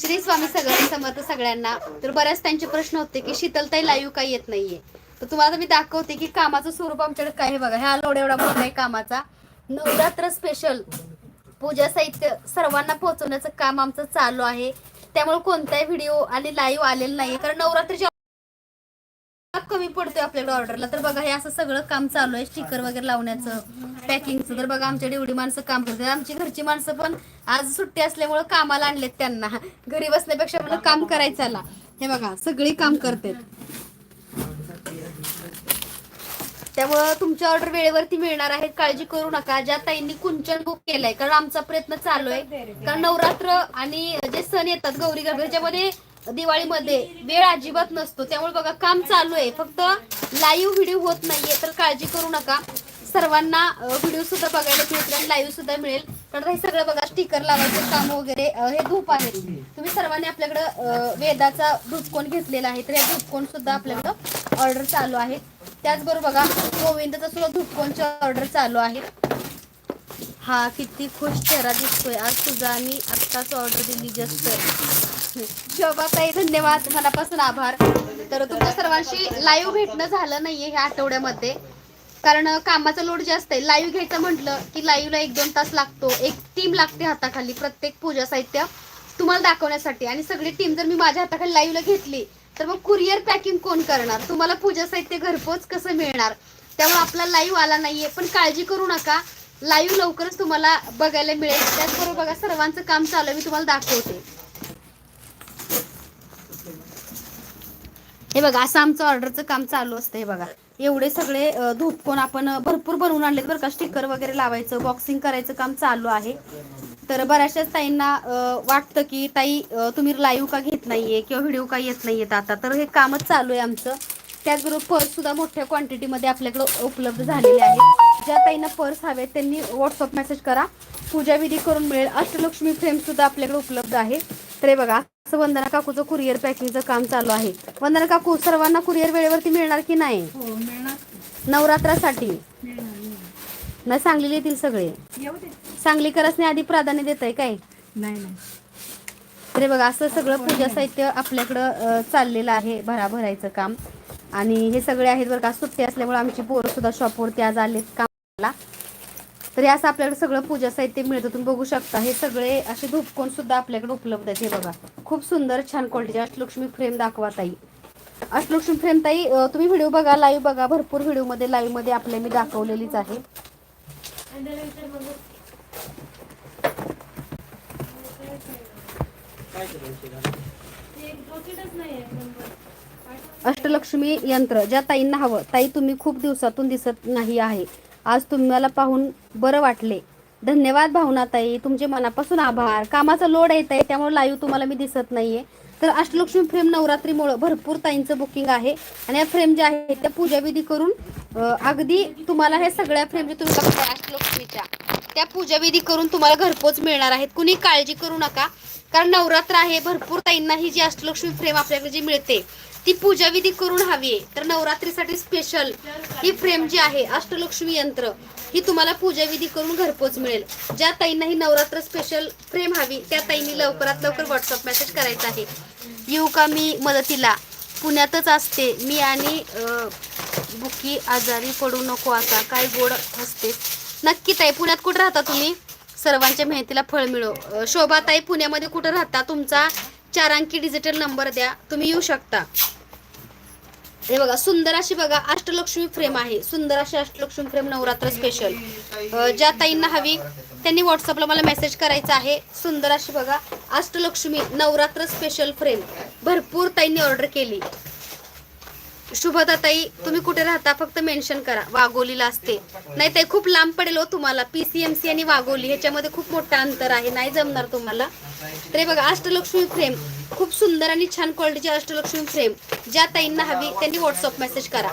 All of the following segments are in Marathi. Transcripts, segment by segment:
श्री स्वामी सगळ्यांनी समर्थ सगळ्यांना. तर बऱ्याच त्यांचे प्रश्न होते की शीतलताई लाईव्ह काही येत नाहीये? तर तुम्हाला मी दाखवते की कामाचं स्वरूप आमच्याकडे काय बघा. ह्या लोड एवढा मोठा आहे कामाचा. नवरात्र स्पेशल पूजा साहित्य सर्वांना पोहोचवण्याचं काम आमचं चालू आहे. त्यामुळे कोणताही व्हिडिओ आणि लाईव्ह आलेला नाही कारण नवरात्रीच्या कमी पडतोय आपल्याकडे ऑर्डरला. तर बघा हे असं सगळं काम चालू आहे. स्टिकर वगैरे लावण्याचं पॅकिंगचं. तर बघा आमच्या एवढी माणसं काम करतात. आमची घरची माणसं पण आज सुट्टी असल्यामुळे कामाला आणलेत त्यांना. घरी बसण्यापेक्षा मला काम करायचं आला हे बघा सगळी काम करतात. त्यामुळं तुमची ऑर्डर वेळेवरती मिळणार आहे. काळजी करू नका. ज्या ताईंनी कुंचन बुक केलंय कारण आमचा प्रयत्न चालू आहे. कारण नवरात्र आणि जे सण येतात गौरी गणपती दिवाळीमध्ये वेळ अजिबात नसतो. त्यामुळे बघा काम चालू आहे. फक्त लाईव्ह व्हिडिओ होत नाहीये तर काळजी करू नका. सर्वांना व्हिडिओ सुद्धा बघायला मिळतील आणि लाईव्ह सुद्धा मिळेल. कारण हे सगळं बघा स्टिकर लावायचं काम वगैरे हे धूप आहे. तुम्ही सर्वांनी आपल्याकडं वेदाचा धूपकोन घेतलेला आहे. तर या धूपकोन सुद्धा आपल्याकडं ऑर्डर चालू आहे त्याचबरोबर बघा गोविंदाचा सुद्धा धूपकोनची ऑर्डर चालू आहे. हा किती खुश चेहरा दिसतोय. आज तुझा मी आत्ताच ऑर्डर दिली जस्ट शोभाताई धन्यवाद. मनापासून आभार. तर तुमच्या सर्वांशी लाईव्ह भेटणं झालं नाहीये ह्या आठवड्यामध्ये. कारण कामाचा लोड जास्त आहे. लाईव्ह घ्यायचं म्हटलं की लाईव्हला एक दोन तास लागतो. एक टीम लागते हाताखाली प्रत्येक पूजा साहित्य तुम्हाला दाखवण्यासाठी. आणि सगळी टीम जर मी माझ्या हाताखाली लाईव्हला घेतली तर मग कुरिअर पॅकिंग कोण करणार? तुम्हाला पूजा साहित्य घरपोच कसं मिळणार? त्यामुळे आपला लाईव्ह आला नाहीये. पण काळजी करू नका. लाईव्ह लवकरच तुम्हाला बघायला मिळेल. त्याचबरोबर बघा सर्वांचं काम चालू आहे. मी तुम्हाला दाखवते. हे बघा असं आमचं ऑर्डरचं काम चालू असतं हे बघा. एवढे सगळे अ, धूपकोन आपण भरपूर बनवून आणलेत बरं का. स्टिकर वगैरे लावायचं बॉक्सिंग करायचं काम चालू आहे. तर बऱ्याचशाच ताईंना वाटतं की ताई तुम्ही लाईव्ह का घेत नाहीये किंवा व्हिडिओ का येत नाहीयेत आता? तर हे कामच चालू आहे आमचं. त्याचबरोबर पर्स सुद्धा मोठ्या क्वांटिटीमध्ये आपल्याकडे उपलब्ध झालेले आहेत. ज्या ताईंना पर्स हवेत त्यांनी व्हॉट्सअप मेसेज करा. पूजा विधी करून मिळेल. अष्टलक्ष्मी फ्रेम सुद्धा आपल्याकडे उपलब्ध आहे. तर हे बघा असं वंदना काकूचं कुरिअर पॅकिंगचं काम चालू आहे. वंदना काकू सर्वांना कुरिअर वेळेवरती मिळणार की नाही? हो नवरात्रासाठी. नाही सांगलेले येतील सगळे. सांगलीकरसने आधी प्राधान्य देत आहे काय? नाही तर हे बघा असं सगळं पूजा साहित्य आपल्याकडं चाललेलं आहे. भरा भरायचं काम. आणि हे सगळे आहेत बरं का सुट्टी असल्यामुळे आमची पोरं सुद्धा शॉपवरती आज आलेत कामाला. तर हे असं आपल्याकडे सगळं पूजा साहित्य मिळतं तुम्ही बघू शकता. हे सगळे असे धूपकोन सुद्धा आपल्याकडे उपलब्ध आहेत. हे बघा. खूप सुंदर छान क्वालिटीचे अष्टलक्ष्मी फ्रेम दाखवा ताई. अष्टलक्ष्मी फ्रेम ताई तुम्ही व्हिडिओ बघा लाईव्ह बघा. भरपूर व्हिडिओमध्ये लाईव्हमध्ये आपल्या मी दाखवलेलीच आहे. अष्टलक्ष्मी यंत्र ज्या ताईंना हवं. ताई तुम्ही खूप दिवसातून दिसत नाही आहे. आज तुम्हाला पाहून बरं वाटले. धन्यवाद भावना ताई. तुमचे मनापासून आभार. कामाचा लोड येत आहे त्यामुळे लाईव्ह तुम्हाला मी दिसत नाहीये. तर अष्टलक्ष्मी फ्रेम नवरात्रीमुळं भरपूर ताईंचं बुकिंग आहे. आणि या फ्रेम ज्या आहेत त्या पूजाविधी करून अगदी तुम्हाला हे सगळ्या फ्रेम जे तुम्ही त्या पूजाविधी करून तुम्हाला घरपोच मिळणार आहेत. कुणी काळजी करू नका. कारण नवरात्र आहे भरपूर ताईंना ही जी अष्टलक्ष्मी फ्रेम आपल्याकडे जी मिळते ती पूजाविधी करून हवी आहे. तर नवरात्रीसाठी स्पेशल ही फ्रेम जी आहे अष्टलक्ष्मी यंत्र ही तुम्हाला पूजाविधी करून घरपोच मिळेल. ज्या ताईंना ही नवरात्र स्पेशल फ्रेम हवी त्या ताईंनी लवकरात लवकर व्हॉट्सअप मेसेज करायचा आहे. येऊ का मी मदतीला? पुण्यातच असते. मी आणि बुकी आजारी पडू नको आता. काय गोड असते नक्की ताई पुण्यात कुठं राहता तुम्ही? सर्वांच्या मेहनतीला फळ मिळो. शोभा शोभाताई पुण्यामध्ये कुठं राहता? तुमचा चार अंकी डिजिटल नंबर द्या. तुम्ही येऊ शकता. हे बघा सुंदर अशी बघा अष्टलक्ष्मी फ्रेम आहे. सुंदर अशी अष्टलक्ष्मी फ्रेम नवरात्र स्पेशल ज्या ताईंना हवी त्यांनी व्हॉट्सअपला मला मेसेज करायचा आहे. सुंदर अशी बघा अष्टलक्ष्मी नवरात्र स्पेशल फ्रेम भरपूर ताईंनी ऑर्डर केली. शुभदाताई तुम्ही कुठे राहता? फक्त मेन्शन करा. वाघोलीला असते. नाही ते खूप लांब पडेल हो तुम्हाला. पीसीएमसी आणि वाघोली ह्याच्यामध्ये खूप मोठं अंतर आहे. नाही जमणार तुम्हाला. तर बघा अष्टलक्ष्मी फ्रेम खूप सुंदर आणि छान क्वालिटीची अष्टलक्ष्मी फ्रेम ज्या ताईंना हवी त्यांनी व्हॉट्सअप मेसेज करा.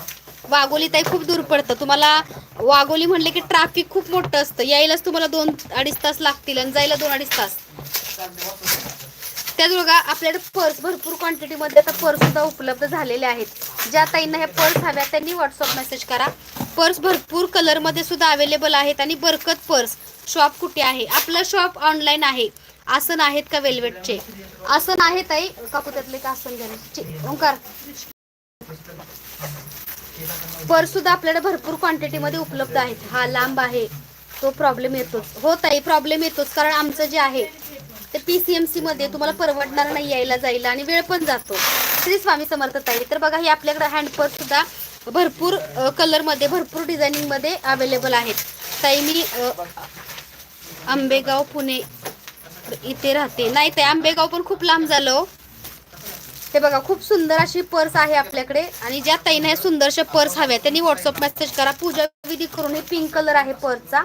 वाघोली ताई खूप दूर पडतं. तुम्हाला वाघोली म्हणले की ट्रॅफिक खूप मोठं असतं. यायलाच तुम्हाला दोन अडीच तास लागतील आणि जायला दोन अडीच तास. त्याचबरोबर आपल्याकडे पर्स भरपूर क्वांटिटीमध्ये आता पर्स सुद्धा उपलब्ध झालेले आहेत. ज्या ताईंना ह्या पर्स हव्या त्यांनी व्हॉट्सअप मेसेज करा. पर्स भरपूर कलरमध्ये सुद्धा अवेलेबल आहेत आणि बरकत पर्स शॉप कुठे आहे? आपलं शॉप ऑनलाईन आहे. आसन आहेत का वेल्वेटचे आसन आहे ताई. काकू त्यातले का आसन घ्यायचे ओंकार. पर्स सुद्धा आपल्याकडे भरपूर क्वांटिटीमध्ये उपलब्ध आहेत. हा लांब आहे. तो प्रॉब्लेम येतोच. हो ताई प्रॉब्लेम येतोच. कारण आमचं जे आहे ते पीसीएमसी मध्ये तुम्हाला परवडणार नाही यायला जायला आणि वेळ पण जातो. श्री स्वामी समर्थ ताई तर बघा हे आपल्याकडे हँड सुद्धा भरपूर कलरमध्ये भरपूर डिझायनिंगमध्ये अवेलेबल आहेत. ताई मी आंबेगाव पुणे इथे राहते. नाही ते आंबेगाव पण खूप लांब झालं ते हे बघा खूप सुंदर अशी पर्स आहे आपल्याकडे. आणि ज्या ताईने सुंदरशा पर्स हव्या त्यांनी व्हॉट्सअप मेसेज करा. पूजा विधी करून हे पिंक कलर आहे पर्सचा.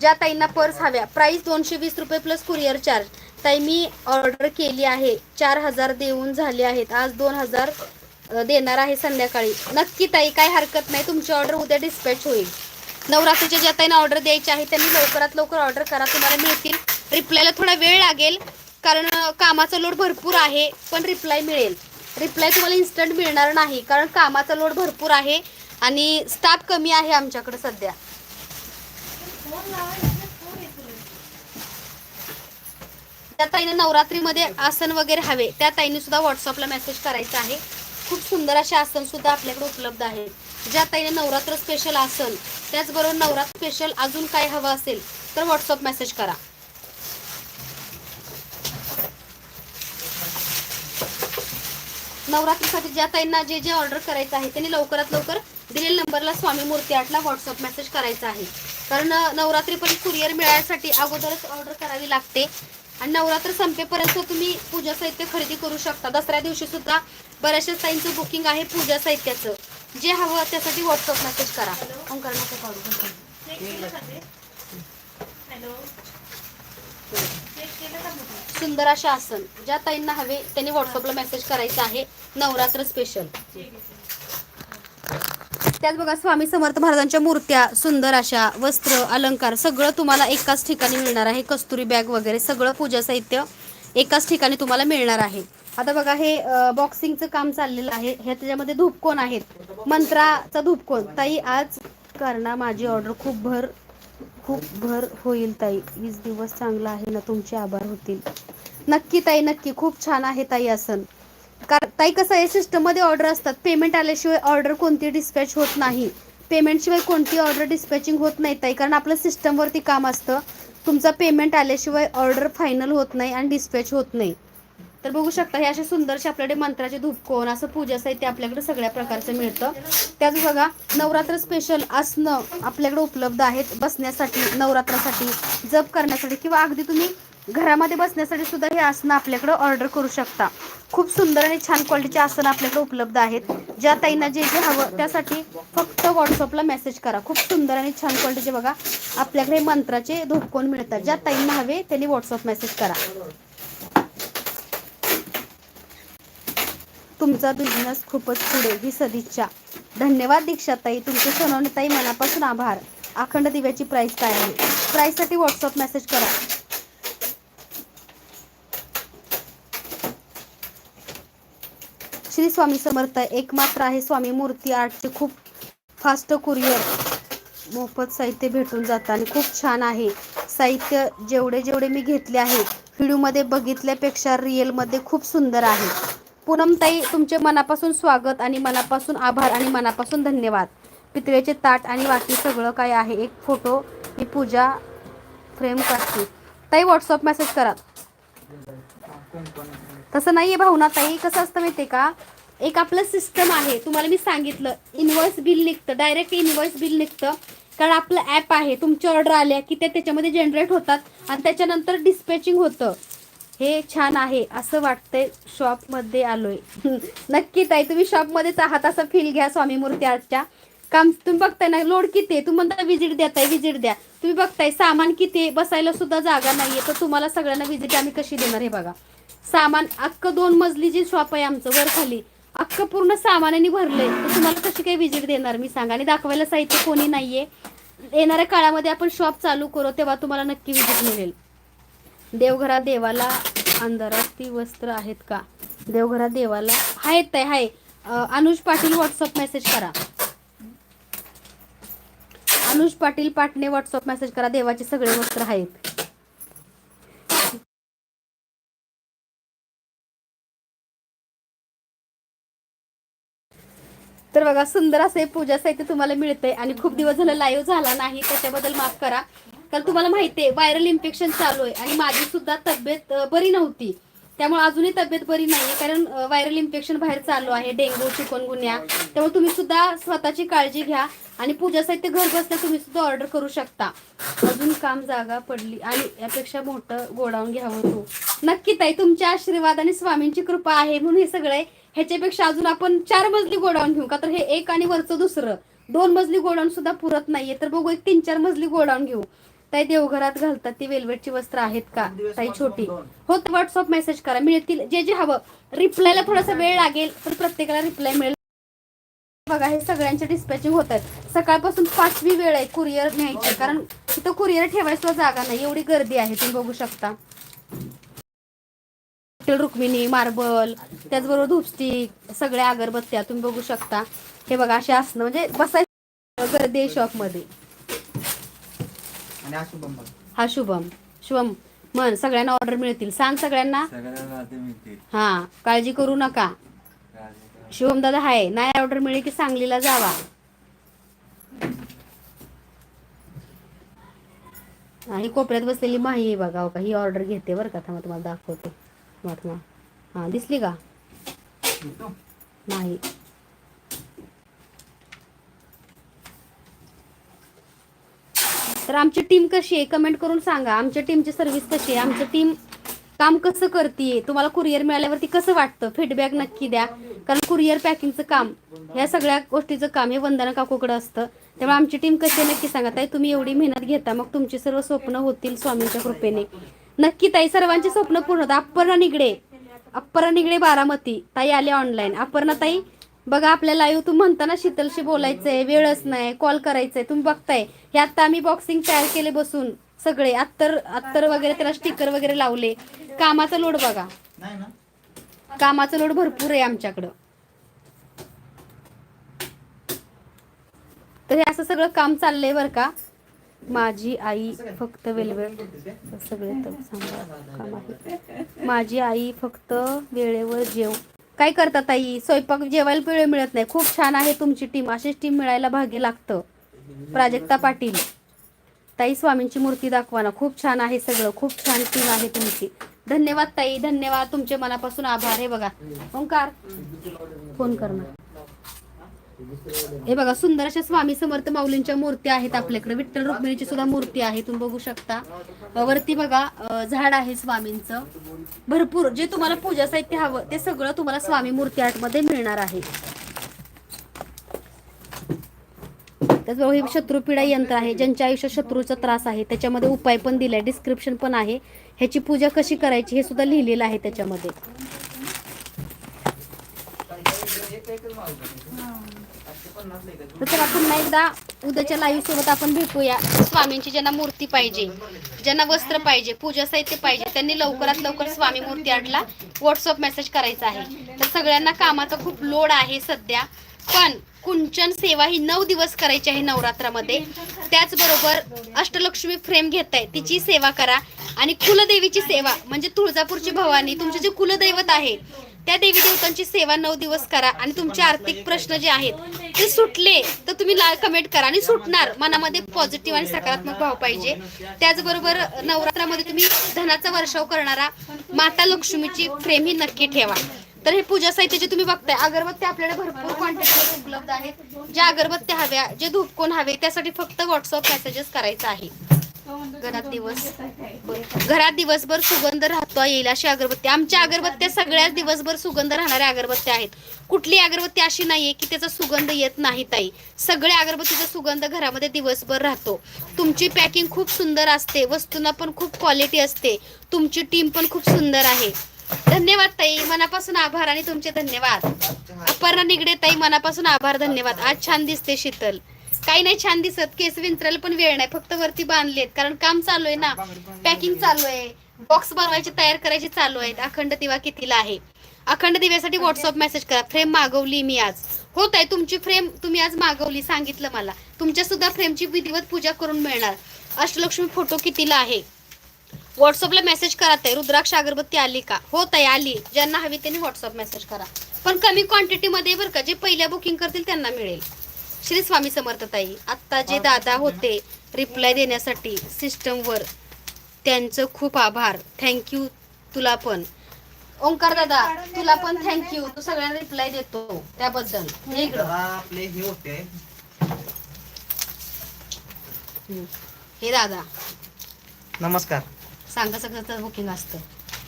ज्या ताईंना पर्स हव्या प्राइस दोनशे वीस रुपये प्लस कुरिअर चार्ज ताई मी ऑर्डर केली आहे. चार हजार देऊन झाले आहेत. आज दोन हजार देणार आहे संध्याकाळी. नक्की ताई काय हरकत नाही. तुमची ऑर्डर उद्या डिस्पॅच होईल. नवरात्रीच्या ज्या ताईंना ऑर्डर द्यायची आहे त्यांनी लवकरात लवकर ऑर्डर करा. तुम्हाला मिळतील. रिप्लायला थोडा वेळ लागेल. कारण कामाचा लोड भरपूर आहे पण रिप्लाय मिळेल. रिप्लाय तुम्हाला इन्स्टंट मिळणार नाही कारण कामाचा लोड भरपूर आहे आणि स्टाफ कमी आहे आमच्याकडे सध्या. त्या ताईने नवरात्रीमध्ये आसन वगैरे हवे त्या ताईने सुद्धा व्हॉट्सअपला मेसेज करायचा आहे. खूप सुंदर असे आसन सुद्धा आपल्याकडे उपलब्ध आहेत. ज्या ताईने नवरात्र स्पेशल आसन त्याचबरोबर नवरात्र स्पेशल अजून काय हवं असेल तर व्हॉट्सअप मेसेज करा. नवरात्रीसाठी ज्या ताईंना जे जे ऑर्डर करायचं आहे त्यांनी लवकरात लवकर दिलेल्या नंबरला स्वामी मूर्ती आठला व्हॉट्सअप मेसेज करायचा आहे. कारण नवरात्रीपर्यंत कुरिअर मिळायसाठी अगोदरच ऑर्डर करावी लागते. आणि नवरात्र संपेपर्यंत तुम्ही पूजा साहित्य खरेदी करू शकता. दसऱ्या दिवशी सुद्धा बऱ्याचशा साईंचं बुकिंग आहे पूजा साहित्याचं. जे हवं त्यासाठी व्हॉट्सअप मेसेज करा. ओंकार नको काढू. सुंदर असे आसन. ज्या ताईंना हवे त्यांनी व्हॉट्सअपला मेसेज करायचा आहे. नवरात्र स्पेशल त्यात बघा स्वामी समर्थ महाराजांच्या मूर्त्या सुंदर अशा वस्त्र अलंकार सगळं तुम्हाला एकाच ठिकाणी मिळणार आहे. कस्तुरी बॅग वगैरे सगळं पूजा साहित्य एकाच ठिकाणी तुम्हाला मिळणार आहे. आता बघा हे बॉक्सिंगचं काम चाललेलं आहे. हे त्याच्यामध्ये धूपकोन आहेत? मंत्राचा धूपकोन ताई आज करणार माझी ऑर्डर खूप भर खूप भर होईल ताई. वीस दिवस चांगला आहे ना तुमचे आभार होतील. नक्की ताई नक्की. खूप छान आहे ताई आसन. कारण ताई कसं आहे सिस्टममध्ये ऑर्डर असतात. पेमेंट आल्याशिवाय ऑर्डर कोणती डिस्पॅच होत नाही. पेमेंटशिवाय कोणती ऑर्डर डिस्पॅचिंग होत नाही ताई. कारण आपलं सिस्टमवरती काम असतं. तुमचा पेमेंट आल्याशिवाय ऑर्डर फायनल होत नाही आणि डिस्पॅच होत नाही. तर बघू शकता हे असे सुंदरसे आपल्याकडे मंत्राचे धूपकोन असं पूजा साहित्य आपल्याकडे सगळ्या प्रकारचं मिळतं. त्याच बघा नवरात्र स्पेशल आसनं आपल्याकडे उपलब्ध आहेत बसण्यासाठी नवरात्रासाठी जप करण्यासाठी किंवा अगदी तुम्ही घरामध्ये बसण्यासाठी सुद्धा हे आसनं आपल्याकडे ऑर्डर करू शकता. खूप सुंदर आणि छान क्वालिटीचे आसनं आपल्याकडे उपलब्ध आहेत. ज्या ताईंना जे जे हवं त्यासाठी फक्त व्हॉट्सअपला मेसेज करा. खूप सुंदर आणि छान क्वालिटीचे बघा आपल्याकडे मंत्राचे धूपकोन मिळतात. ज्या ताईंना हवे त्यांनी व्हॉट्सअप मेसेज करा. तुमचा बिझनेस खूपच पुढे ही सदिच्छा. धन्यवाद दीक्षाताई तुमचे सोनवणीताई मनापासून आभार. अखंड दिव्याची प्राईस काय आहे? प्राईससाठी व्हॉट्सअप मेसेज करा. श्री स्वामी समर्थ एकमात्र आहे स्वामी मूर्ती आर्टचे खूप फास्ट कुरिअर मोफत साहित्य भेटून जातं आणि खूप छान आहे. साहित्य जेवढे जेवढे मी घेतले आहे व्हिडिओमध्ये बघितल्यापेक्षा रिअलमध्ये खूप सुंदर आहे. पूनमताई तुमचे मनापासून स्वागत आणि मनापासून आभार आणि मनापासून धन्यवाद. पितळेचे ताट आणि बाकी सगळं काय आहे? एक फोटो मी पूजा फ्रेम करते ताई व्हॉट्सअप मेसेज करा. तसं नाही आहे भावना ताई. कसं असतं माहिती आहे का? एक आपलं सिस्टम आहे. तुम्हाला मी सांगितलं इनव्हॉइस बिल निघतं. डायरेक्ट इनव्हॉइस बिल निघतं. कारण आपलं ॲप आहे. तुमच्या ऑर्डर आल्या की ते त्याच्यामध्ये जनरेट होतात आणि त्याच्यानंतर डिस्पॅचिंग होतं. हे छान आहे. असं वाटतंय शॉपमध्ये आलोय. नक्की ताई तुम्ही शॉपमध्येच आहात असं फील घ्या स्वामी मूर्ती आजच्या. काम तुम्ही बघताय ना लोड किती आहे? तुम्ही म्हणता विजिट देताय विजिट द्या. तुम्ही बघताय सामान किती आहे? बसायला सुद्धा जागा नाहीये. तर तुम्हाला सगळ्यांना विजिट आम्ही कशी देणार हे बघा. सामान अख्ख दोन मजली जी शॉप आहे आमचं वर खाली. अख्ख पूर्ण सामानाने भरलंय. तर तुम्हाला कशी काही विजिट देणार मी सांगा? आणि दाखवायला साहित्य कोणी नाहीये. येणाऱ्या काळामध्ये आपण शॉप चालू करू तेव्हा तुम्हाला नक्की विजिट मिळेल. देवघरात देवाला अंधारात ती वस्त्र आहेत का? देवघरात देवाला आहेत ते हाय. अनुज पाटील व्हॉट्सअप मेसेज करा. अनुज पाटील पाटणे व्हॉट्सअप मेसेज करा. देवाचे सगळे वस्त्र आहेत. तर बघा सुंदर असं हे पूजा साहित्य तुम्हाला मिळतंय आणि खूप दिवस झालं लाईव्ह झाला नाही त्याच्याबद्दल माफ करा. कारण तुम्हाला माहिती आहे व्हायरल इन्फेक्शन चालू आहे आणि माझी सुद्धा तब्येत बरी नव्हती. त्यामुळे अजूनही तब्येत बरी नाहीये कारण व्हायरल इन्फेक्शन बाहेर चालू आहे डेंग्यू चिकनगुन्या त्यामुळे तुम्ही सुद्धा स्वतःची काळजी घ्या आणि पूजा साहित्य घर बसल्या तुम्ही सुद्धा ऑर्डर करू शकता. अजून काम जागा पडली आणि यापेक्षा मोठं गोडाऊन घ्यावं तू. नक्की ताई तुमच्या आशीर्वाद आणि स्वामींची कृपा आहे म्हणून हे सगळं आहे. ह्याच्यापेक्षा अजून आपण चार मजली गोडाऊन घेऊ का? तर हे एक आणि वरचं दुसरं. दोन मजली गोडाऊन सुद्धा पुरत नाहीये. तर बघू एक तीन चार मजली गोडाऊन घेऊ. ताई देवघरात घालतात ती वेलवेटची वस्त्र आहेत का? ताई छोटी. हो व्हॉट्सअप मेसेज करा. मिळतील. जे जे हवं. रिप्लायला थोडासा वेळ लागेल तर प्रत्येकाला रिप्लाय मिळेल. बघा हे सगळ्यांचे डिस्पॅचिंग होत आहेत. सकाळपासून पाचवी वेळ आहे कुरिअर न्यायची. कारण तिथं कुरिअर ठेवायला जागा नाही. एवढी गर्दी आहे तुम्ही बघू शकता. रुक्मिणी मार्बल त्याचबरोबर धूपस्टिक सगळ्या अगरबत्त्या तुम्ही बघू शकता. हे बघा असे असणं म्हणजे बसायचं गर्दी असं बंब हा शुभम शुभम. मन सगळ्यांना ऑर्डर मिळतील. सांग सगळ्यांना. हा काळजी करू नका. शुभम दादा हाय. नाही ऑर्डर मिळेल की सांगलीला जावा. आणि कोपऱ्यात बसलेली माही बघा हो का ही ऑर्डर घेते बरं का. थांबा तुम्हाला दाखवते. थांबा हा दिसली का? नाही. तर आमची टीम कशी आहे? कमेंट करून सांगा. आमच्या टीमची सर्व्हिस कशी आहे? आमचं टीम काम कसं करते तुम्हाला कुरिअर मिळाल्यावरती कसं वाटतं? फीडबॅक नक्की द्या. कारण कुरिअर पॅकिंगचं काम ह्या सगळ्या गोष्टीचं काम हे वंदना काकूकडं असतं. त्यामुळे आमची टीम कशी आहे नक्की सांगा. ताई तुम्ही एवढी मेहनत घेता मग तुमची सर्व स्वप्न होतील स्वामींच्या कृपेने. नक्की ताई सर्वांची स्वप्न पूर्ण होतात. अप्पर्णा निगडे. अप्परा निगडे बारामती. ताई आले ऑनलाईन अपर्णा ताई बघा आपल्या लाईव्ह तुम्ही म्हणता ना शीतलशी बोलायचंय वेळच नाही कॉल करायचंय. तुम्ही बघताय. हे आता आम्ही बॉक्सिंग तयार केले बसून सगळे. अत्तर अत्तर वगैरे त्याला स्टिकर वगैरे लावले. कामाचा लोड बघा. कामाचा लोड भरपूर आहे आमच्याकडं. तर हे असं सगळं काम चाललंय बरं का. माझी आई फक्त वेलवेळ सगळे तर सांगा काम आहे. माझी आई फक्त वेळेवर जेव. काय करतात आई? स्वयंपाक जेवायला वेळ मिळत नाही. खूप छान आहे तुमची टीम अशीच टीम मिळायला भाग्य लागतं. प्राजक्ता पाटील. ताई स्वामींची मूर्ती दाखवा ना. खूप छान आहे सगळं. खूप छान टीम आहे तुमची. धन्यवाद ताई. धन्यवाद. तुमचे मनापासून आभार आहे बघा. ओंकार. फोन कर हे बघा सुंदर अशा स्वामी समर्थ माऊलींच्या मूर्त्या आहेत आपल्याकडे. विठ्ठल रुक्मिणीची सुद्धा मूर्ती आहे तुम्ही बघू शकता. वरती बघा झाड आहे स्वामींचं. भरपूर जे तुम्हाला पूजा साहित्य हवं ते सगळं तुम्हाला स्वामी मूर्ती आर्टमध्ये मिळणार आहे. त्याचबरोबर हे शत्रुपिडा यंत्र आहे ज्यांच्या आयुष्यात शत्रूचा त्रास आहे त्याच्यामध्ये उपाय पण दिलाय डिस्क्रिप्शन पण आहे. ह्याची पूजा कशी करायची हे सुद्धा लिहिलेलं आहे त्याच्यामध्ये. तर चला पुन्हा एकदा उद्याच्या लाईव्ह सोबत आपण भेटूया. स्वामींची ज्यांना मूर्ती पाहिजे ज्यांना वस्त्र पाहिजे पूजा साहित्य पाहिजे त्यांनी लवकरात लवकर स्वामी मूर्ती आडला व्हॉट्सअप मेसेज करायचा आहे. तर सगळ्यांना कामाचा खूप लोड आहे सध्या पण कुंचन सेवा ही नऊ दिवस करायची आहे नवरात्रामध्ये. त्याचबरोबर अष्टलक्ष्मी फ्रेम घेताय तिची सेवा करा. आणि कुलदेवीची सेवा म्हणजे तुळजापूरची भवानी तुमचे जे कुलदैवत आहे त्या देवी देवतांची सेवा नऊ दिवस करा आणि तुमचे आर्थिक प्रश्न जे आहेत ते सुटले तर तुम्ही लाल कमेंट करा आणि सुटणार. मनामध्ये पॉझिटिव्ह आणि सकारात्मक भाव पाहिजे. त्याचबरोबर नवरात्रामध्ये तुम्ही धनाचा वर्षाव करणारा माता लक्ष्मीची फ्रेम ही नक्की ठेवा. तर हे पूजा साहित्य जे तुम्ही बघताय अगरबत्त्या आपल्याला भरपूर क्वांटिटीमध्ये उपलब्ध आहेत. ज्या अगरबत्त्या हव्या जे धूपकोन हवे त्यासाठी फक्त व्हॉट्सअप मेसेजेस करायचा आहे. घरात दिवस घरात दिवसभर सुगंध राहतो येईल अशी अगरबत्ती. आमच्या अगरबत्त्या सगळ्याच दिवसभर सुगंध राहणाऱ्या अगरबत्त्या आहेत. कुठली अगरबत्ती अशी नाहीये की त्याचा सुगंध येत नाही ताई. सगळ्या अगरबत्तीचा सुगंध घरामध्ये दिवसभर राहतो. तुमची पॅकिंग खूप सुंदर असते. वस्तूंना पण खूप क्वालिटी असते. तुमची टीम पण खूप सुंदर आहे. धन्यवाद ताई. मनापासून आभार आणि तुमचे धन्यवाद. अपर्णा निगडे ताई मनापासून आभार धन्यवाद. आज छान दिसते शीतल. काही नाही छान दिसत. केस विंचरायला पण वेळ नाही. फक्त वरती बांधलेत कारण काम चालू आहे ना. पॅकिंग चालू आहे. बॉक्स बनवायचे तयार करायचे चालू आहेत. अखंड दिवा कितीला आहे? अखंड दिव्यासाठी व्हॉट्सअप मेसेज करा. फ्रेम मागवली मी आज. होत आहे. तुमची फ्रेम तुम्ही आज मागवली सांगितलं मला. तुमच्या सुद्धा फ्रेमची विधिवत पूजा करून मिळणार. अष्टलक्ष्मी फोटो कितीला आहे? व्हॉट्सअपला मेसेज करा ताई. रुद्राक्ष अगरबत्ती आली का? हो ताई आली. ज्यांना हवी त्यांनी व्हॉट्सअप मेसेज करा. पण कमी क्वांटिटीमध्ये बरं का जे पहिल्या बुकिंग करतील त्यांना मिळेल. श्री स्वामी समर्थ ताई आत्ता जे दादा होते रिप्लाय देण्यासाठी सिस्टमवर त्यांचं खूप आभार. थँक्यू तुला पण. ओंकार दादा तुला पण थँक्यू तू सगळ्यांना रिप्लाय देतो त्याबद्दल. हे इकडं. आपले हे होते. हम्म. हे दादा. नमस्कार. सांगा सगळं बुकिंग असतं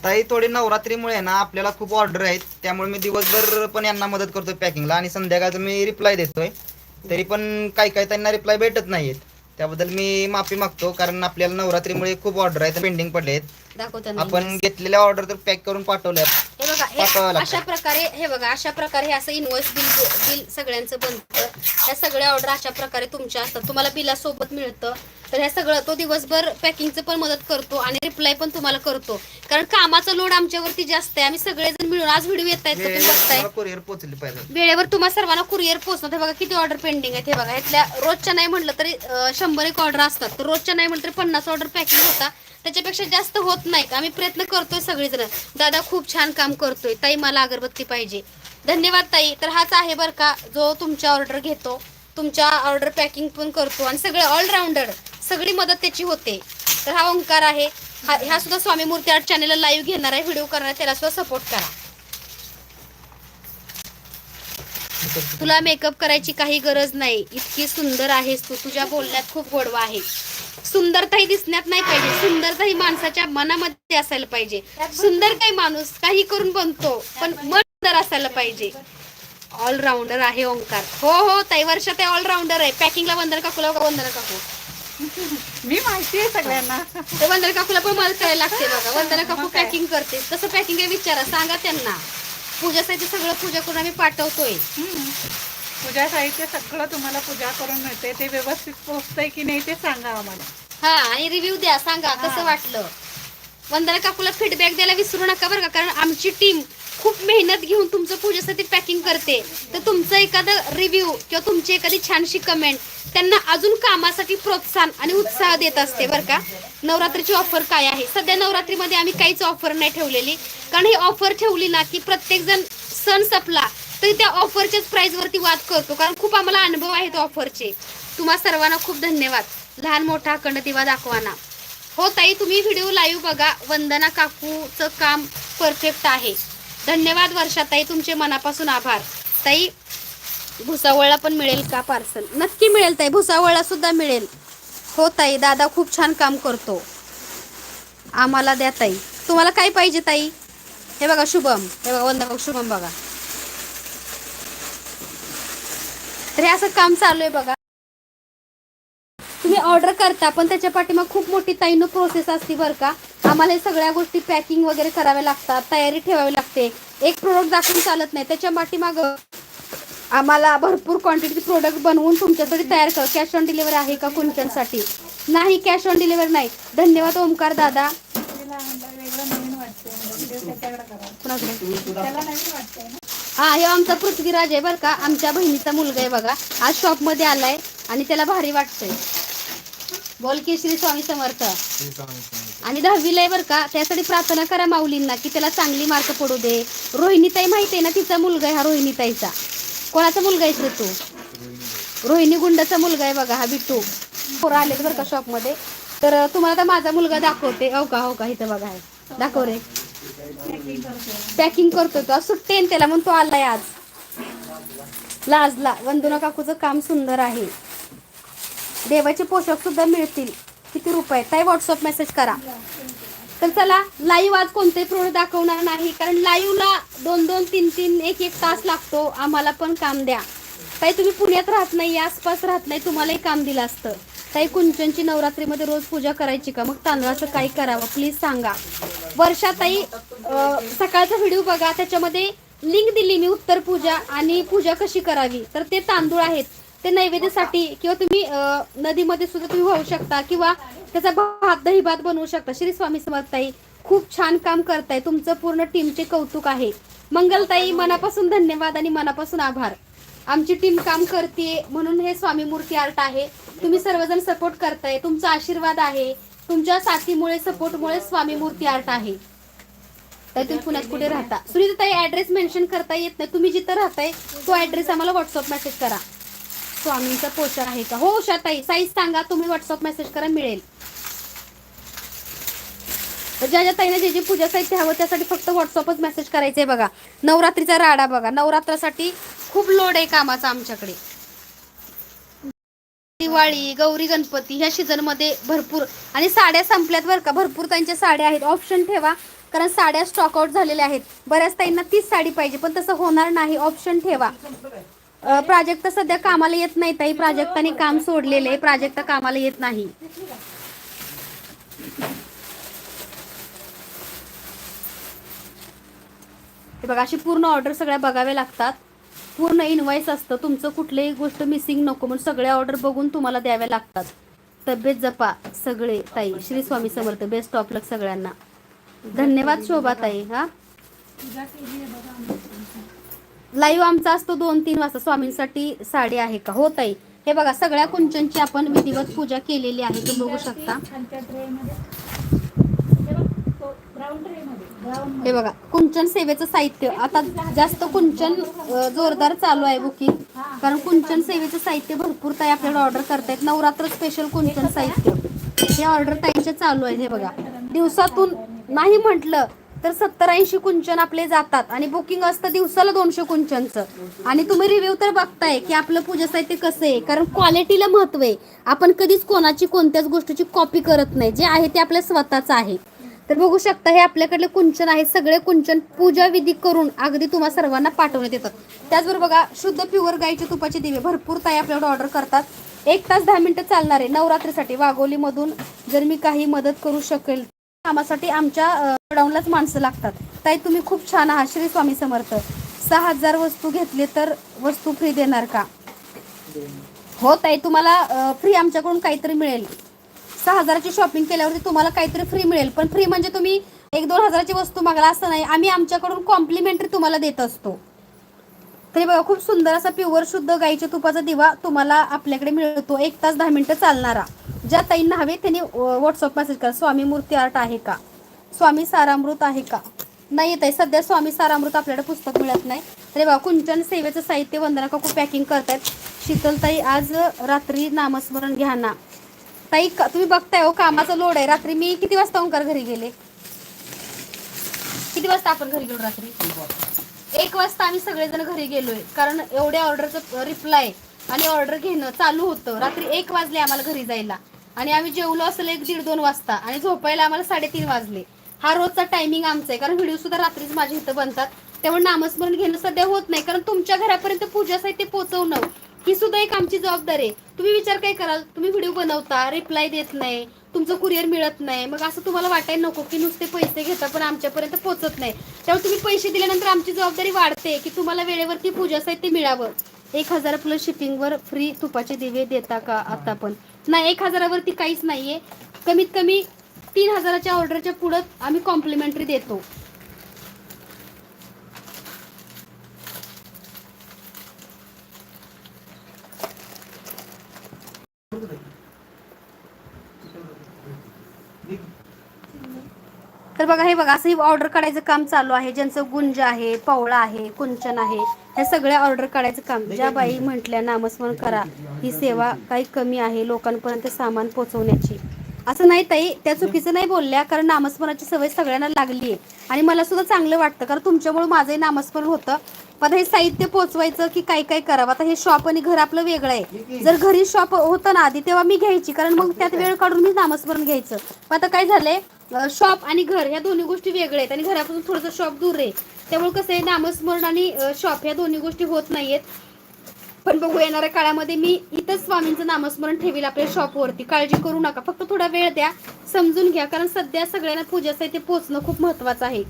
ताई थोडी नवरात्रीमुळे ना आपल्याला खूप ऑर्डर आहेत. त्यामुळे मी दिवसभर पण यांना मदत करतोय पॅकिंगला आणि संध्याकाळचं मी रिप्लाय देतोय. तरी पण काही काही त्यांना रिप्लाय भेटत नाहीत. त्याबद्दल मी माफी मागतो कारण आपल्याला नवरात्रीमुळे खूप ऑर्डर आहेत पेंडिंग पडले आहेत दाखव त्यांना आपण घेतलेल्या ऑर्डर तर पॅक करून पाठवल्या हे बघा हे. अशा प्रकारे हे बघा अशा प्रकारे असं इनवॉइस बिल बिल सगळ्यांचं बनतं. ह्या सगळ्या ऑर्डर अशा प्रकारे तुमच्या असतात. तुम्हाला बिलासोबत मिळतं. तर हे सगळं तो दिवसभर पॅकिंगचं पण मदत करतो आणि रिप्लाय पण तुम्हाला करतो. कारण कामाचा लोड आमच्यावरती जास्त आहे. आम्ही सगळेजण मिळून आज व्हिडिओ येत आहेत तुम्ही बघताय? कुरिअर पोहोचली पाहिजे. वेळेवर तुम्हा सर्वांना कुरिअर पोहोचणार. हे बघा किती ऑर्डर पेंडिंग आहेत हे बघा. ह्यातल्या रोजच्या नाही म्हटलं तरी शंभर एक ऑर्डर असतात. तर रोजच्या नाही म्हटलं तरी पन्नास ऑर्डर पॅकिंग होता त्याच्यापेक्षा जास्त होत नाही आम्ही प्रयत्न करतोय सगळेजण. दादा खूप छान काम करतोय. ताई मला अगरबत्ती पाहिजे. धन्यवाद ताई. तर हाच आहे बरं का जो तुमच्या ऑर्डर घेतो. तुमच्या ऑर्डर पॅकिंग पण करतो आणि सगळे ऑलराऊंडर सगळी मदत त्याची होते. तर हा ओंकार आहे. हा ह्या सुद्धा स्वामी मूर्ती आर्ट चॅनेलला लाईव्ह घेणार आहे व्हिडिओ करणार आहे त्याला सुद्धा सपोर्ट करा. तुला मेकअप करायची काही गरज नाही. इतकी सुंदर आहेस तू. तुझ्या बोलण्यात खूप गोडवा आहे. सुंदरता ही दिसण्यात नाही पाहिजे. सुंदरता ही माणसाच्या मनामध्ये असायला पाहिजे. सुंदर काही माणूस काही करून बनतो पण मन सुंदर असायला पाहिजे. ऑलराऊंडर आहे ओंकार. हो हो ताई वर्षात आहे ऑलराऊंडर आहे. पॅकिंगला वंदना काकूला वंदना काकू. मी माहिती आहे सगळ्यांना. ते वंदना काकूला पण मदत करायला लागते बघा. वंदना काकू पॅकिंग करते. तसं पॅकिंग आहे विचारा. सांगा त्यांना. पूजासाठी सगळं पूजा करून आम्ही पाठवतोय. पूजा साहित्य सगळं तुम्हाला पूजा करून मिळते. ते व्यवस्थित पोहोचतंय की नाही ते सांगा आम्हाला. हा आणि रिव्ह्यू द्या सांगा कसं वाटलं? वंदना काकूला फीडबॅक द्यायला विसरू नका बरं का कारण आमची टीम खूप मेहनत घेऊन तुमचं पूजेसाठी पॅकिंग करते. तर तुमचं एखादं रिव्ह्यू किंवा तुमची एखादी छानशी कमेंट त्यांना अजून कामासाठी प्रोत्साहन आणि उत्साह देत असते बरं का. नवरात्रीची ऑफर काय आहे? सध्या नवरात्रीमध्ये आम्ही काहीच ऑफर नाही ठेवलेली. कारण ही ऑफर ठेवली ना की प्रत्येक जण सण संपला तरी त्या ऑफरच्याच प्राइस वरती वाद करतो. कारण खूप आम्हाला अनुभव आहेत ऑफरचे तुम्हा सर्वांना खूप धन्यवाद. लहान मोठा अखंड दिवा दाखवाना. हो ताई तुम्ही व्हिडिओ लाईव्ह बघा. वंदना काकूचं काम परफेक्ट आहे. धन्यवाद वर्षा ताई तुमचे मनापासून आभार. ताई भुसावळला पण मिळेल का पार्सल नक्की मिळेल ताई भुसावळला सुद्धा मिळेल. हो ताई दादा खूप छान काम करतो. आम्हाला द्या ताई. तुम्हाला काय पाहिजे ताई? हे बघा शुभम. हे बघा वंदा शुभम बघा. तर हे असं काम चालू आहे बघा. ऑर्डर करता पण त्याच्या पाठीमाग खूप मोठी ताईनं प्रोसेस असते बरं का. आम्हाला हे सगळ्या गोष्टी पॅकिंग वगैरे कराव्या लागतात तयारी ठेवावी लागते. एक प्रोडक्ट दाखवून चालत नाही त्याच्या पाठीमाग आम्हाला भरपूर क्वांटिटी प्रोडक्ट बनवून तुमच्यासाठी तयार कर. कॅश ऑन डिलिव्हरी आहे का कुंचनसाठी नाही कॅश ऑन डिलिव्हरी नाही. धन्यवाद ओमकार दादा. हा हे आमचा पृथ्वीराज आहे बरं का. आमच्या बहिणीचा मुलगा आहे बघा. आज शॉपमध्ये आलाय आणि त्याला भारी वाटतंय. बोल की श्री स्वामी समर्थ. आणि दहावीला आहे बरं का त्यासाठी प्रार्थना करा माऊलींना की त्याला चांगली मार्क पडू दे. रोहिणीताई माहिती आहे ना तिचा मुलगा आहे हा रोहिणीताईचा. कोणाचा मुलगा आहे तू? रोहिणी गुंडाचा मुलगा आहे बघा हा बिट्टू. पोरं आलेत बरं का शॉपमध्ये. तर तुम्हाला आता माझा मुलगा दाखवते. हो का हो का इथं बघा आहे. दाखव रे. पॅकिंग करतोय तो. आज सुट्टी आहे ना त्याला म्हणून तो आलाय आज. लाजला. वंदना काकूचं काम सुंदर आहे. देवाचे पोषक सुद्धा मिळतील. किती रुपये? ताई व्हॉट्सअप मेसेज करा. तर चला लाईव्ह आज कोणते प्रोडक्ट दाखवणार नाही कारण लाईव्हला दोन दोन तीन तीन एक एक तास लागतो. आम्हाला पण काम द्या. ताई तुम्ही पुण्यात राहत नाही आसपास राहत नाही तुम्हालाही काम दिलं असतं. ताई कुंचनची नवरात्रीमध्ये रोज पूजा करायची का? मग तांदळाचं काय करावं प्लीज सांगा. वर्षाताई ताई सकाळचा व्हिडिओ बघा. त्याच्यामध्ये लिंक दिली मी उत्तर पूजा आणि पूजा कशी करावी? तर ते तांदूळ आहेत. ते नैवेद्यासाठी किंवा तुम्ही नदीमध्ये सुद्धा तुम्ही वाहू शकता किंवा त्याचा भात दही भात बनवू शकता. श्री स्वामी समर्थताई खूप छान काम करताय. तुमचं पूर्ण टीमचे कौतुक आहे. मंगलताई मनापासून धन्यवाद आणि मनापासून आभार. आमची टीम काम करते म्हणून हे स्वामी मूर्ती आर्ट आहे. तुम्ही सर्वजण सपोर्ट करताय. तुमचा आशीर्वाद आहे. तुमच्या साथीमुळे सपोर्टमुळे स्वामी मूर्ती आर्ट आहे. तर तुम्ही पुण्यात कुठे राहता? सुनीता ताई ऍड्रेस मेन्शन करता येत नाही. तुम्ही जिथं राहताय तो ऍड्रेस आम्हाला व्हॉट्सअप मेसेज करा. स्वामींचा पोशाख आहे का? हो उषा ताई साईज सांगा तुम्ही व्हॉट्सअप मेसेज करा मिळेल. ज्या ज्या ताईने जे जे पूजा साहित्य हवं त्यासाठी फक्त व्हॉट्सअपच मेसेज करायचे आहे बघा. नवरात्रीचा राडा बघा. नवरात्रासाठी खूप लोड आहे कामाचा आमच्याकडे. दिवाळी गौरी गणपती ह्या सीझनमध्ये भरपूर आणि साड्या संपल्यात बरं का. भरपूर त्यांच्या साड्या आहेत. ऑप्शन ठेवा कारण साड्या स्टॉकआउट झालेल्या आहेत. बऱ्याच ताईंना तीच साडी पाहिजे पण तसं होणार नाही. ऑप्शन ठेवा. प्राजक्ता सध्या कामाला येत नाही ताई. प्राजक्ताने काम सोडलेले आहे. प्राजक्ता कामाला येत नाही. बघा अशी पूर्ण ऑर्डर सगळ्या बघाव्या लागतात. पूर्ण इन्व्हॉइस असतं. तुमचं कुठलीही गोष्ट मिसिंग नको म्हणून सगळ्या ऑर्डर बघून तुम्हाला द्याव्या लागतात. तब्येत जपा सगळे ताई. Shri Swami Samarth. Best of luck सगळ्यांना. धन्यवाद शोभा ताई. हा? लाईव्ह आमचा असतो दोन तीन वाजता. स्वामींसाठी साडी आहे का? हो ताई हे बघा सगळ्या कुंचनची आपण विधिवत पूजा केलेली आहे. तुम्ही बघू शकता. हे बघा कुंचन सेवेचं साहित्य. आता जास्त कुंचन जोरदार चालू आहे बुकिंग. कारण कुंचन सेवेचं साहित्य भरपूर ताई आपल्याला ऑर्डर करतायत. नवरात्र स्पेशल कुंचन साहित्य. हे ऑर्डर ताईंचे चालू आहे. हे बघा. दिवसातून नाही म्हटलं तर सत्तर ऐंशी कुंचन आपले जातात आणि बुकिंग असतं दिवसाला दोनशे कुंचनचं. आणि तुम्ही रिव्ह्यू तर बघताय की आपलं पूजा साहित्य कसं आहे? कारण क्वालिटीला महत्त्व आहे. आपण कधीच कोणाची कोणत्याच गोष्टीची कॉपी करत नाही. जे आहे ते आपल्या स्वतःचं आहे. तर बघू शकता हे आपल्याकडले कुंचन आहे. सगळे कुंचन पूजा विधी करून अगदी तुम्हा सर्वांना पाठवण्यात येतात. त्याचबरोबर बघा शुद्ध प्युअर गाईचे तुपाचे दिवे भरपूर ताई आपल्याकडे ऑर्डर करतात. एक तास दहा मिनिटं चालणार आहे नवरात्रीसाठी. वाघोलीमधून जर मी काही मदत करू शकेल कामासाठी आमच्या गोडाऊनलाच माणसं लागतात. ताई तुम्ही खूप छान आहात. श्री स्वामी समर्थ. सहा हजार वस्तू घेतले तर वस्तू फ्री देणार का? हो ताई तुम्हाला फ्री आमच्याकडून काहीतरी मिळेल. सहा हजाराची शॉपिंग केल्यावरती तुम्हाला काहीतरी फ्री मिळेल. पण फ्री म्हणजे तुम्ही एक दोन हजाराची वस्तू मागला असं नाही. आम्ही आमच्याकडून कॉम्प्लिमेंटरी तुम्हाला देत असतो. तरी बघा खूप सुंदर असा प्युअर शुद्ध गाईच्या तुपाचा दिवा तुम्हाला आपल्याकडे मिळतो. एक तास दहा मिनिटं चालणारा. ज्या ताईंना हवे त्यांनी व्हॉट्सअप मेसेज करा. स्वामी मूर्ती आर्ट आहे का? स्वामी सारामृत आहे का? नाही येत सध्या स्वामी सारामृत आपल्याला पुस्तक मिळत नाही. अरे बा कुंचन सेवेचं साहित्य वंदना काकू पॅकिंग करतायत. शीतलताई आज रात्री नामस्मरण घ्या ना. ताई का- तुम्ही बघताय हो कामाचा लोड आहे. रात्री मी किती वाजता ओंकार घरी गेले? किती वाजता आपण घरी गेलो रात्री? एक वाजता आम्ही सगळेजण घरी गेलोय. कारण एवढ्या ऑर्डरचं रिप्लाय आणि ऑर्डर घेणं चालू होतं. रात्री एक वाजले आम्हाला घरी जायला. आणि आम्ही जेवलो असेल एक दीड दोन वाजता आणि झोपायला आम्हाला साडेतीन वाजले. हा रोजचा टायमिंग आमचा आहे कारण व्हिडिओ सुद्धा रात्रीच माझ्या इथं बनतात. त्यामुळे नामस्मरण घेणं सध्या होत नाही कारण तुमच्या घरापर्यंत पूजा साहित्य पोहोचवणं ही सुद्धा एक आमची जबाबदारी आहे. तुम्ही विचार काय कराल? तुम्ही व्हिडिओ बनवता रिप्लाय देत नाही तुमचं कुरिअर मिळत नाही मग असं तुम्हाला वाटायला नको की नुसते पैसे घेता पण आमच्यापर्यंत पोहोचत नाही. त्यामुळे तुम्ही पैसे दिल्यानंतर आमची जबाबदारी वाढते की तुम्हाला वेळेवरती पूजा साहित्य मिळावं. एक हजार प्लस शिपिंगवर फ्री तुपाचे दिवे देता का आता पण? नाही एक हजारावरती काहीच नाही आहे कमीत कमी तीन हजाराच्या ऑर्डरच्या पुढं आम्ही कॉम्प्लिमेंटरी देतो. तर बघा हे बघा असं ही ऑर्डर काढायचं काम चालू आहे. ज्यांचं गुंज आहे पवळा आहे कुंचन आहे ह्या सगळ्या ऑर्डर काढायचं काम. ज्या बाई म्हटल्या नामस्मरण करा. ही सेवा काही कमी आहे लोकांपर्यंत सामान पोहोचवण्याची. असं नाही ताई त्या चुकीचं नाही बोलल्या कारण नामस्मरणाची सवय सगळ्यांना लागली आहे. आणि मला सुद्धा चांगलं वाटतं कारण तुमच्यामुळे माझंही नामस्मरण होतं. पण हे साहित्य पोचवायचं की काय काय करावं? आता हे शॉप आणि घर आपलं वेगळं आहे. जर घरी शॉप होतं ना आधी तेव्हा मी घ्यायची कारण मग त्यात वेळ काढून मी नामस्मरण घ्यायचं. पण आता काय झालंय? शॉप आणि घर या दोन्ही गोष्टी वेगळ्या आहेत. आणि घरापासून थोडंसं शॉप दूर आहे. त्यामुळे कसं आहे नामस्मरण आणि शॉप या दोन्ही गोष्टी होत नाहीयेत. पण बघू येणाऱ्या काळामध्ये मी इथंच स्वामींचं नामस्मरण ठेवील आपल्या शॉपवरती काळजी करू नका. फक्त थोडा वेळ द्या समजून घ्या. कारण सध्या सगळ्यांना पूजा साहित्य पोहोचणं खूप महत्वाचं आहे.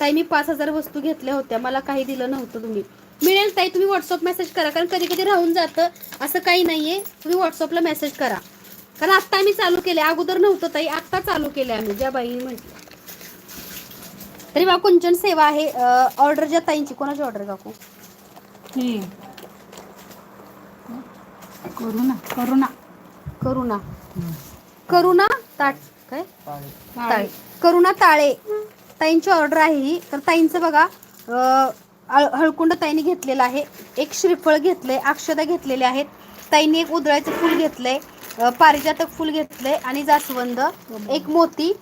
ताई मी पाच हजार वस्तू घेतल्या होत्या. मला काही दिलं नव्हतं तुम्ही. मिळेल ताई तुम्ही व्हॉट्सअप मेसेज करा. कारण कधी कधी राहून जातं. असं काही नाहीये. तुम्ही व्हॉट्सअपला मेसेज करा. कारण आत्ता आम्ही चालू केले. अगोदर नव्हतं ताई आत्ता चालू केले आम्ही ज्या बाईने म्हटलं. तरी बा कुंचन सेवा आहे. ऑर्डर ज्या ताईंची कोणाची ऑर्डर काकू? ही. करू ना करू ना करुणा. करुणा ताट काय? ताळे. करुणा ताळे. ताईंची ऑर्डर आहे ही. तर ताईंचं बघा हळकुंड ताईने घेतलेलं आहे. एक श्रीफळ घेतलंय अक्षदा घेतलेले आहेत. ताईने एक उदळाचं फूल घेतलंय. पारिजातक फूल घेतलंय आणि जास्वंद एक मोती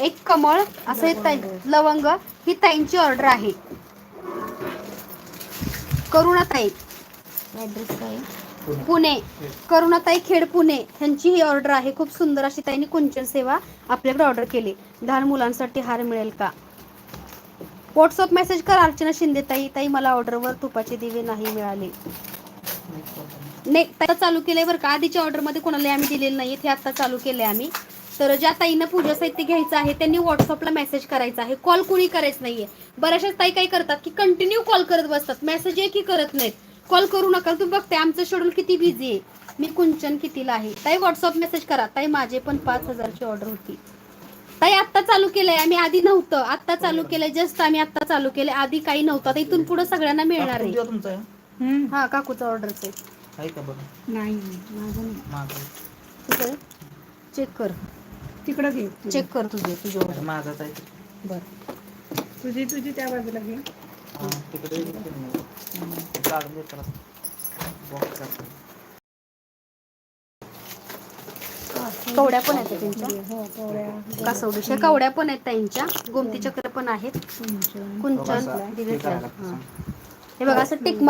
एक कमळ असं हे ताई लवंग ही ताईंची ऑर्डर आहे. करुणाताई. ॲड्रेस काय पुणे. करुणाताई खेड पुणे. ह्यांची ही ऑर्डर आहे. खूप सुंदर अशी ताईंनी कुंचन सेवा आपल्याकडे ऑर्डर केली. लहान मुलांसाठी हार मिळेल का? व्हॉट्सअप मेसेज कर अर्चना शिंदे ताई. ताई मला ऑर्डरवर तुपाचे दिवे नाही मिळाले. नाही आता चालू केलंय बरं का. आधीच्या ऑर्डरमध्ये कोणाला आम्ही दिलेलं नाही हे आता चालू केलंय आम्ही. तर ज्या ताईंना पूजा साहित्य घ्यायचं आहे त्यांनी व्हॉट्सअपला मेसेज करायचा आहे. कॉल कुणी करायचं नाहीये. बऱ्याचशा ताई काय करतात की कंटिन्यू कॉल करत बसतात. मेसेज एकही करत नाहीत. कॉल करू नका. तू बघते आमचं शेड्यूल किती बिझी आहे. मी कुंचन कितीला आहे? ताई व्हॉट्सअप मेसेज करा. ताई माझे पण पाच हजारची ऑर्डर होती. ताई आत्ता चालू केलंय. आम्ही आधी नव्हतं. आत्ता चालू केलंय. जस्ट आम्ही आत्ता चालू केलंय. आधी काही नव्हतं. आता इथून पुढे सगळ्यांना मिळणार आहे. हा काकूचं ऑर्डरचं आहे. आहे का बरं? नाही माझं नाही. माझं चेक कर. तिकडं घे तुझी. चेक कर तुझे तुझे माझाच आहे बर. तुझी तुझी त्या बाजूला घे. हा, तिकडे काढून. Box. कवड्या पण आहेत त्यांच्या? हो पोळ्या कासवडीच्या कवड्या पण आहेत त्यांच्या गोमती चक्र पण आहेत. कुंचन. कुंचन बघा, दिवे करायला. हे बघा असं टिक